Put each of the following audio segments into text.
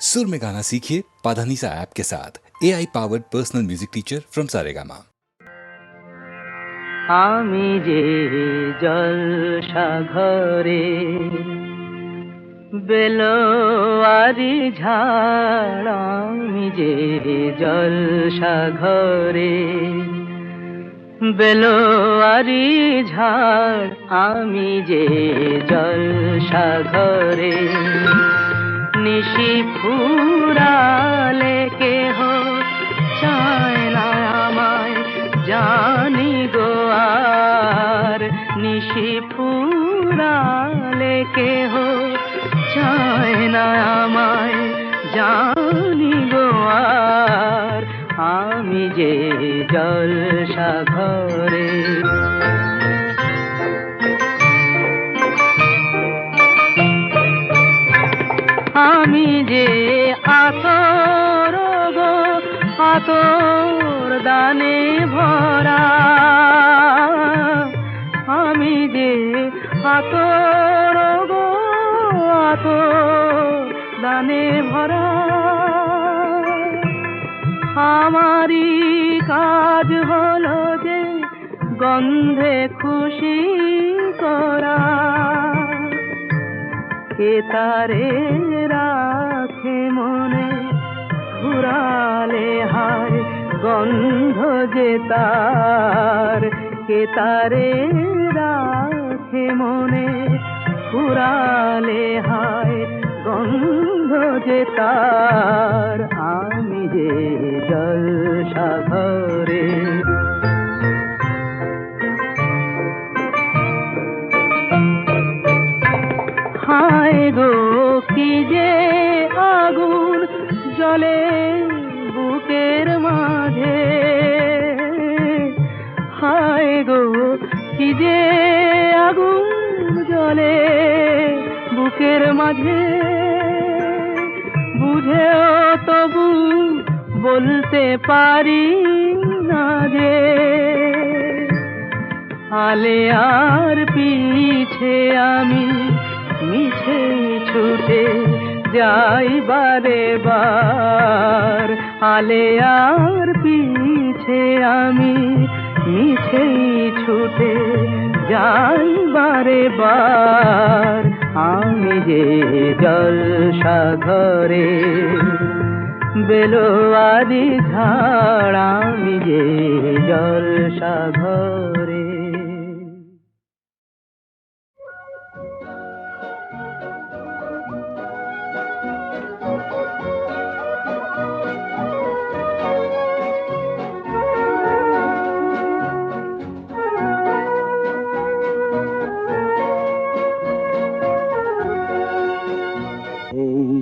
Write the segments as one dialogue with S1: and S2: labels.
S1: सुर में गाना सीखिए पाधानीसा ऐप के साथ A I powered personal music teacher from Saregama
S2: আমি যে জলসা ঘরে বেলোয়ারি ঝাড় আমি যে জলসা ঘরে বেলোয়ারি ঝাড় আমি যে জলসা ঘরে নিশি ফুরালে কেহ চায় না আমায়, জানি গো আর নিশি ফুরালে কেহ চায় না আমায়, জানি গো আমি যে জলসা ঘরে যে আতর গো, আতর দানে ভরা। আমি যে আতর গো, আতর দানে ভরা। আমারই কাজ হলো যে গন্ধে খুশি করা। কে তারে রাখে মনে ঘুরালে হায় গন্ধ যে তার। কে তারে রাখে মনে ঘুরালে হায় গন্ধ যে তার। আমি যে জল ঘরে মাঝে। বুঝেও তবু বলতে পারি না যে আলে আর পিছে আমি মিছে ছুটে যাই বারে বার। আলে আর পিছে আমি মিছে ছুটে যাই বারে বার। আমি যে জলসা ঘরে বেলোয়ারি ঝাড় আমি যে জলসা ঘরে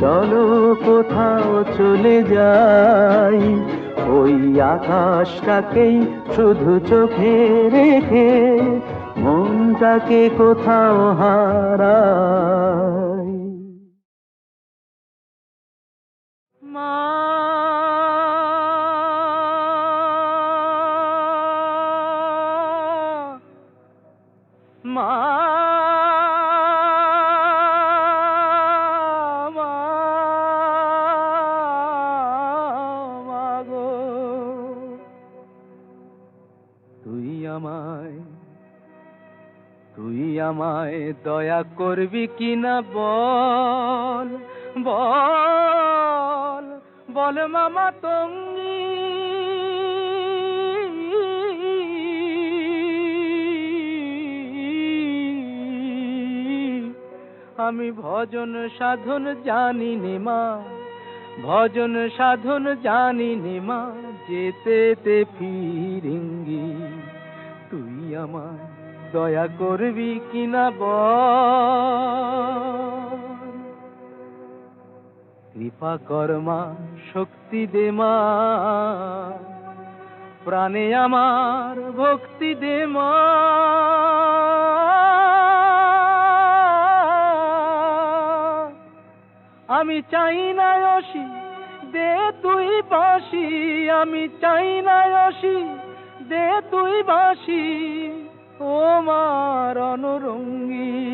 S2: চলো কোথাও চলে যাই। ওই আকাশটাকেই শুধু চোখে রেখে মনটাকে কোথাও হারা মা আমায় দয়া করবি কিনা বল বল বল মামা তঙ্গি। আমি ভজন সাধন জানি নে মা, ভজন সাধন জানি নে মা, যেতে ফিরিঙ্গি, তুই আমায় দয়া করবি কিনা কৃপা কর্মা শক্তি দে মা। প্রাণে আমার ভক্তি দে মা। আমি চাই না অসি, দে তুই বাসি আমি চাই না অসি, দে তুই বাসি ও মার অনুরঙ্গী।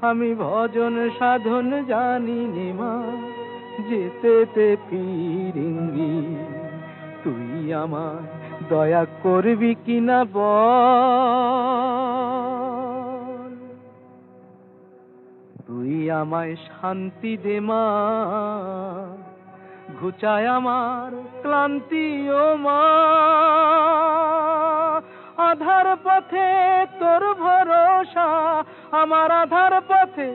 S2: আমি ভজন সাধন জানি নে মা, যেতে তে ফিরিঙ্গি। তুই আমার দয়া করবি কিনা বল? তুই আমায় শান্তি দে মা, ঘুচায় আমার ক্লান্তি ও মা। আধার পথে তোর ভরসা, আমার আধার পথে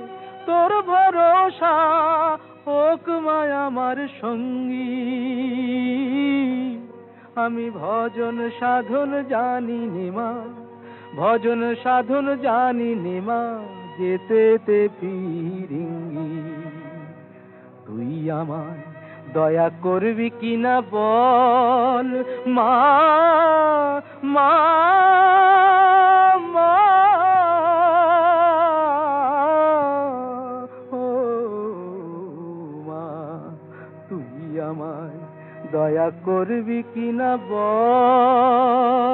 S2: তোর ভরসা, হোক মায় আমার সঙ্গী। আমি ভজন সাধন জানি নিমা ভজন সাধন জানি নিমা যেতে তে ফিরিঙ্গি। তুই আমায় দয়া করবি কিনা বল, মা মা দয়া করবি কিনা বল?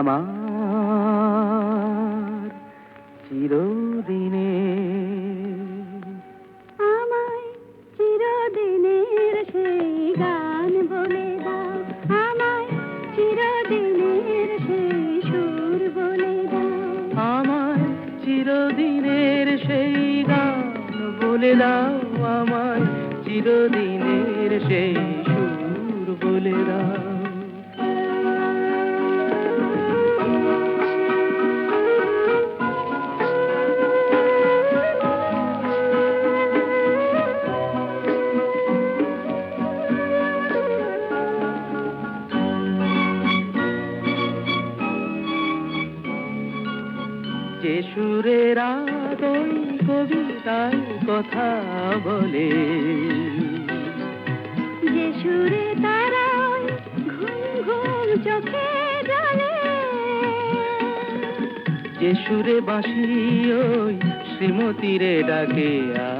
S3: আমার
S4: সুরের আদই কবিতায় কথা বলে।
S5: যে সুরে তারা ঘুম ঘুম চোখে জলে
S4: যে সুরে বাঁশি ওই শ্রীমতীরে ডাকে আয়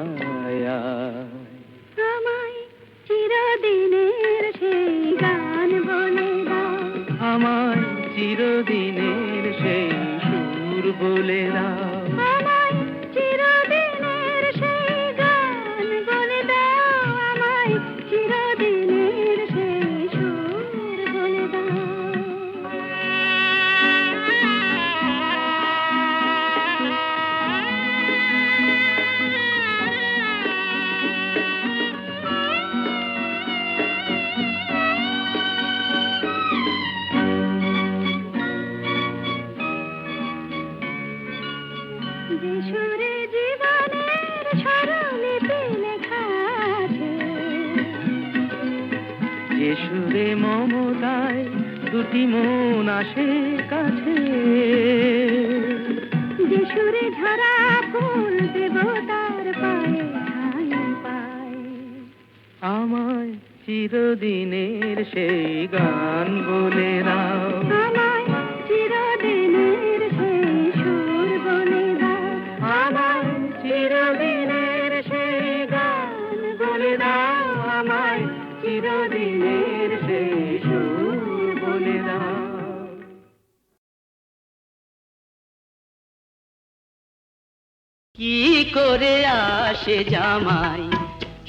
S2: কি করে আসে জামাই?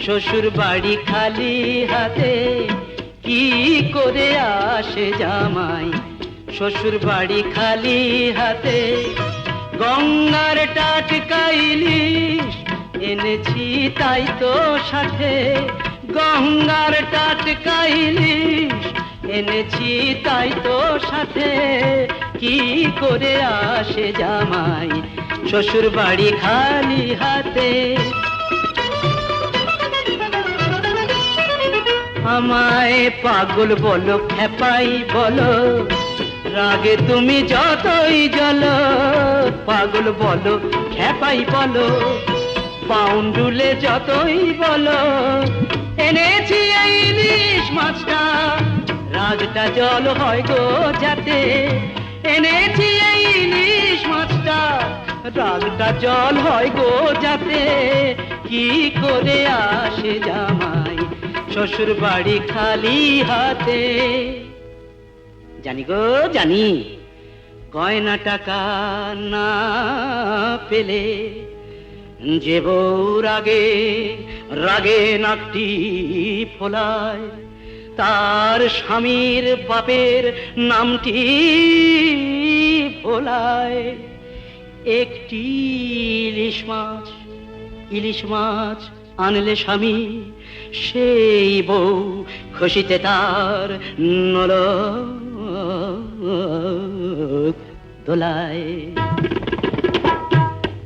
S2: শ্বশুর বাড়ি খালি হাতে কি করে আসে জামাই? শ্বশুর বাড়ি খালি হাতে গঙ্গার টাটকা ইলিশ এনেছি তাই তো সাথে। গঙ্গার টাটকা ইলিশ এনেছি তাই তো সাথে। কি করে আসে জামাই? শ্বশুর বাড়ি খালি হাতে। আমায় পাগল বলো, খেপাই বলো, রাগে তুমি যতই জল পাগল বলো, খেপাই বলো, পাউন্ডুলে যতই বলো, এনেছি এই ইলিশ মাছটা, রাগটা জল হয় গো যাতে, এনেছি এই ইলিশ মাছটা রাগটা জল হয় গো যাতে। কি করে আসে জামাই শ্বশুর বাড়ি খালি হাতে? জানি গো, জানি। গয়না টাকা না পেলে? যে বউ রাগে রাগে নাকটি ফোলায়, তার স্বামীর বাপের নামটি ভোলায় একটি ইলিশ মাছ ইলিশ মাছ আনলে স্বামী, সেই বউ খুশিতে তার নল দোলায়।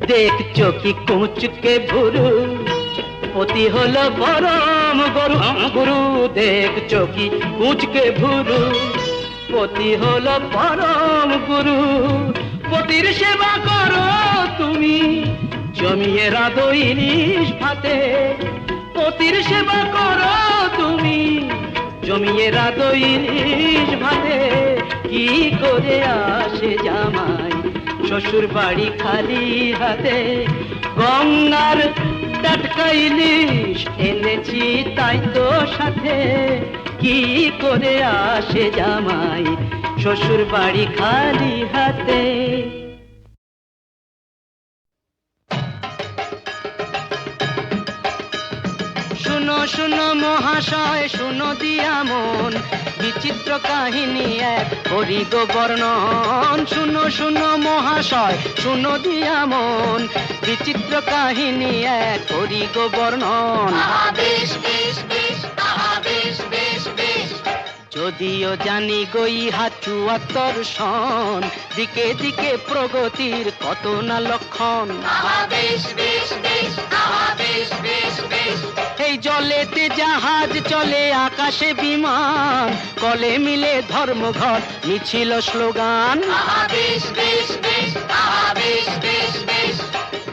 S2: দেখছ কি কুচকে ভুরু? পতি হলো গরম গরু গরু। দেখছ কি কুচকে ভুরু? পতি হলো পরম গুরু। পতির সেবা করো তুমি। জমিয়ে রাধো ইলিশ ভাতে। পতির সেবা করো তুমি। জমিয়ে রাধো ইলিশ ভাতে। কি করে আসে জামাই শ্বশুর বাড়ি খালি হাতে? গঙ্গার টাটকা ইলিশ এনেছি তাই তো সাথে। কি করে আসে জামাই শ্বশুর বাড়ি খালি হাতে। শুনো শুনো মহাশয়, শুনো দিয়া মন। বিচিত্র কাহিনী এক হরিগ বর্ণন শুনো শুনো মহাশয়, শুনো দিয়া মন। বিচিত্র কাহিনী এক হরিগ বর্ণন যদিও জানি গই হাচুয়াত্তর সন দিকে দিকে প্রগতির কত না লক্ষণ। এই জলেতে জাহাজ চলে আকাশে বিমান। কলে মিলে ধর্মঘট মিছিল স্লোগান।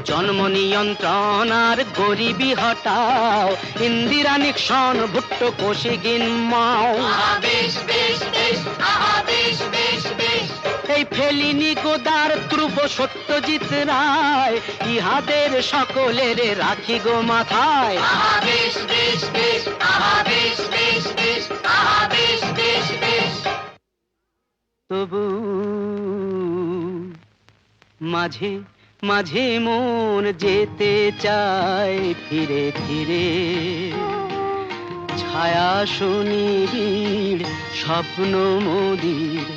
S2: জন্ম নিয়ন্ত্রণ আর গরিবি হটাও। ইন্দিরা নিক্সন ভুট্টো কোশিগিন মাও এই ফেলিনি গোদার ধ্রুব সত্যজিৎ রায় ইহাদের সকলের রাখি গো মাথায়। তবু মাঝে মাঝে মন যেতে চায় ফিরে ফিরে। ছায়া সুনিবিড় স্বপ্ন মোদির,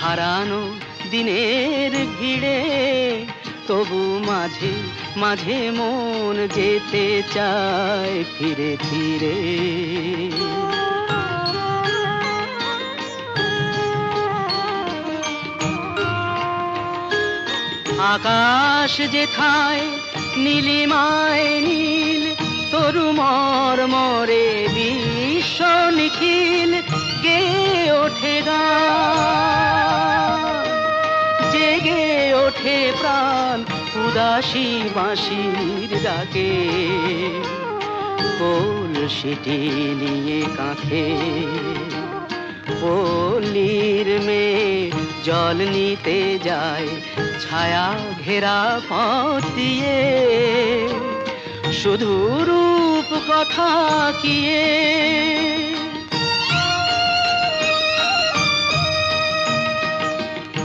S2: হারানো দিনের ভিড়ে। তবু মাঝে মাঝে মন যেতে চায় ফিরে ফিরে। আকাশ যেথায়, নীলিমায় নীল তরু মর মরে বিশ্ব নিখিল গে ওঠে জেগে ওঠে প্রাণ উদাসী বাঁশির ডাকে। কোল সিটি নিয়ে কাঁথে। পল্লীর মেয়ে জল নিতে যায়, ছায়া ঘেরা পথ দিয়ে। শুধু রূপ কথা কিয়ে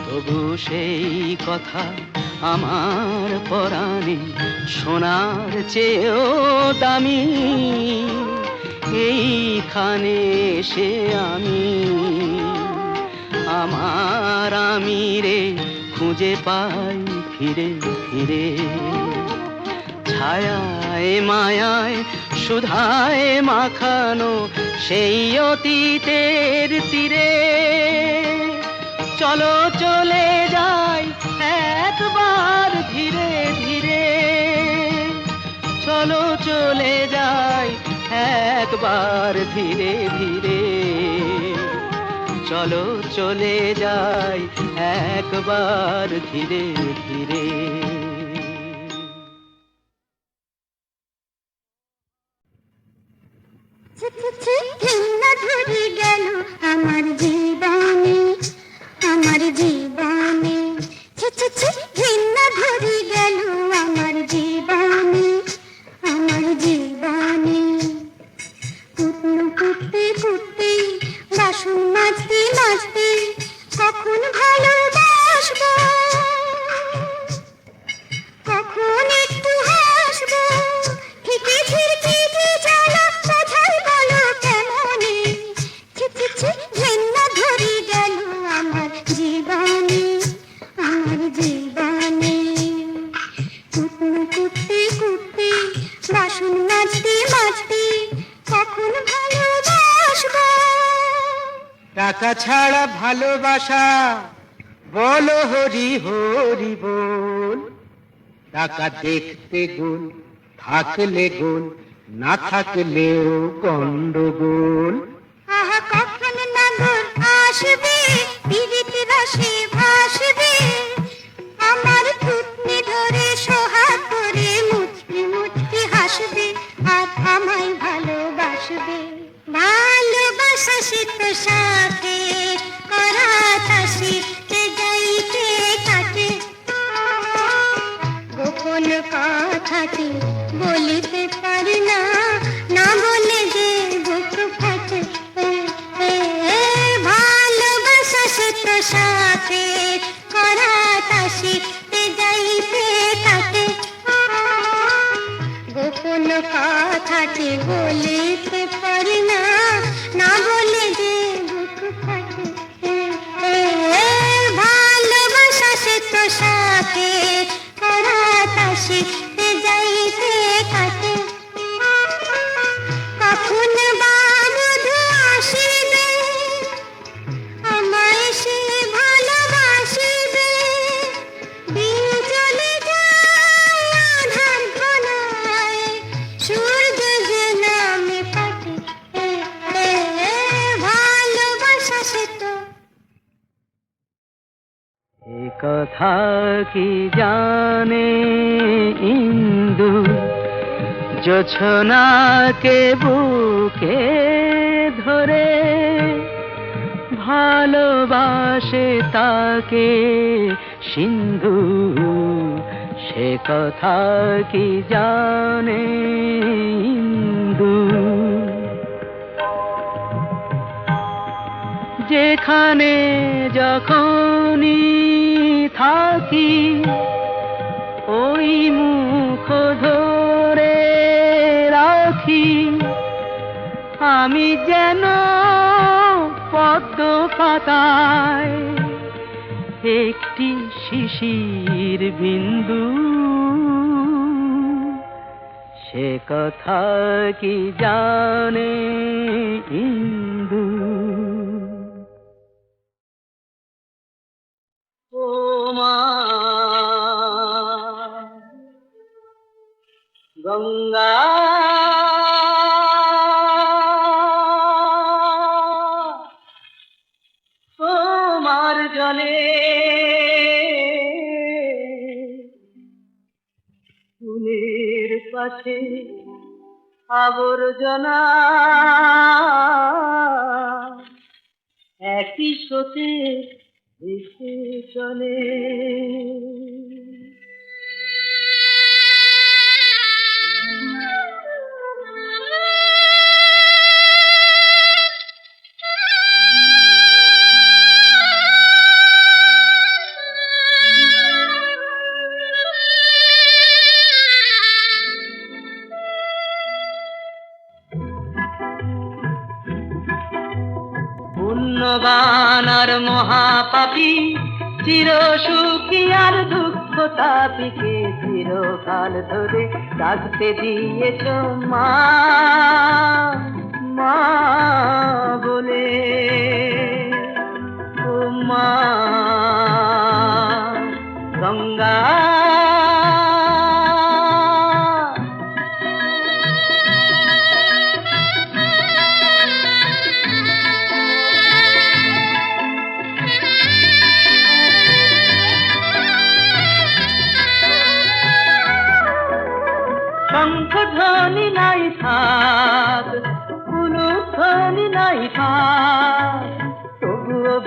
S2: তবু সেই কথা আমার পরাণে সোনার চেয়েও দামি। এইখানে সে আমি আমার আমি রে খুঁজে পাই ফিরে ফিরে। ছায়ায় মায়ায়, সুধায় মাখানো সেই অতীতের তীরে। চলো, চলে যাই একবার ধীরে ধীরে। চলো, চলে যাই একবার ধীরে ধীরে। চলো, চলে যাই একবার ধীরে ধীরে।
S3: আমার জীবনে
S6: দেখতে গোল থাকলে গোল না থাকলেও গন্ডগোল।
S3: আসবে? ভাসবে। আমার থুতনি ধরে সোহাগ করে মুচকি মুচকি হাসবে আর আমায় ভালোবাসবে। ভালোবাসা সে তো সাথে বলিতে পারি
S2: কি জানে ইন্দু? জোছনাকে বুকে ধরে ভালোবাসে তাকে সিন্ধু। সে কথা কি জানে ইন্দু? যেখানে যখনই থাকি ওই মুখ ধরে রাখি। আমি যেন পদ্ম পাতায় একটি শিশির বিন্দু। সে কথা কি জানে ইন্দু মা গঙ্গা। তোমার জলে ফুলের পাশে আবর্জনা একই স্রোতে ভেসে চলে মহাপাপী চির সুখী আর দুঃখ তাপিকে চিরকাল ধরে রাখতে দিয়েছ মা মা বলে ও মা।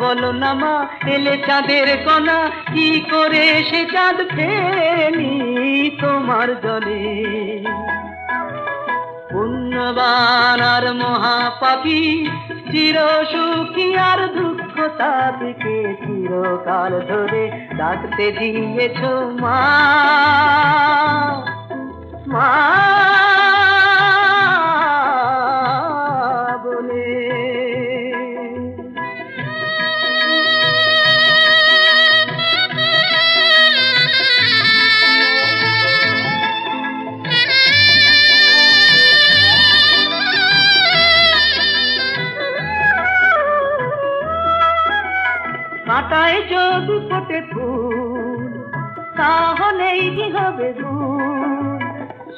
S2: বলো না মা এলে চাঁদের কণা, কি করে সে চাঁদ ফেলি তোমার জলে? পুণ্যবান আর মহাপাপী, চির সুখী আর দুঃখ তাদেরকে চিরকাল ধরে ডাকতে দিয়েছ মা। মা। হবে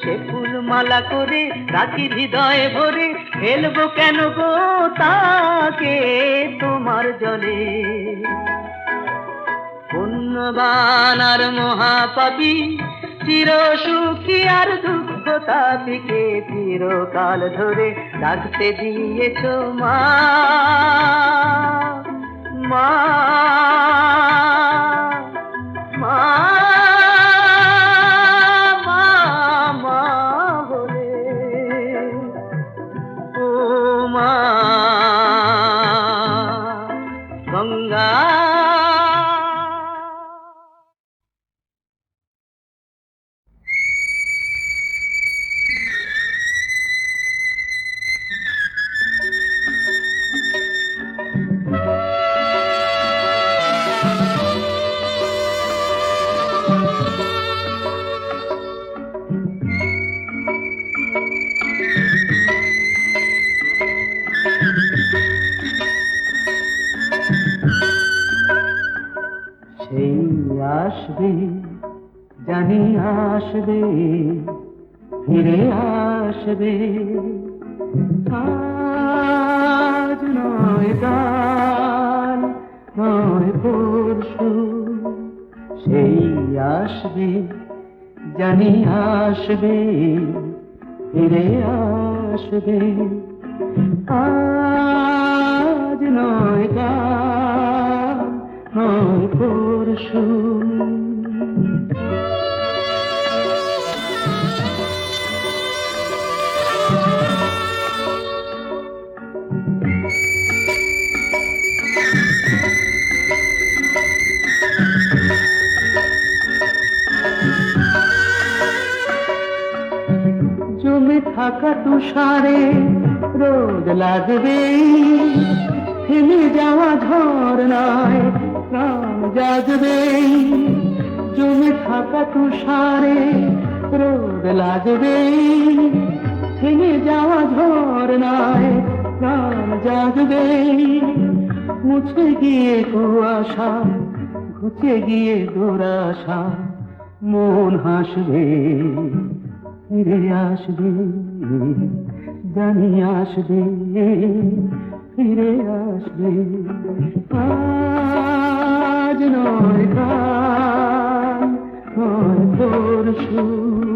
S2: সে ফুল মালা করে রাখি হৃদয়ে ভরে, ফেলব কেন গো তাকে তোমার জলে? পুণ্যবান আর চির সুখী আর দুঃখ তাপিকে চিরকাল ধরে রাখতে দিয়েছ মা। মা মা। আসবে জানি আসবে, ফিরে আসবে। আজ নয় কাল নয় পরশু, সেই আসবে, জানি আসবে, ফিরে আসবে। আজ নয় কাল নয় পরশু। তুষারে রোদ লাগবে। থেমে যাওয়া ঝড় নয় প্রাণ জাগবে। জমে থাকা তুষারে রোদ লাগবে। থেমে যাওয়া ঝড় নয় প্রাণ জাগবে। মুছে গিয়ে কুয়াশা, ঘুচে গিয়ে দুরাশা, মন হাসবে, ফিরে আসবে। জানি আসবে ফিরে আসবে। আজ নয় কাল নয়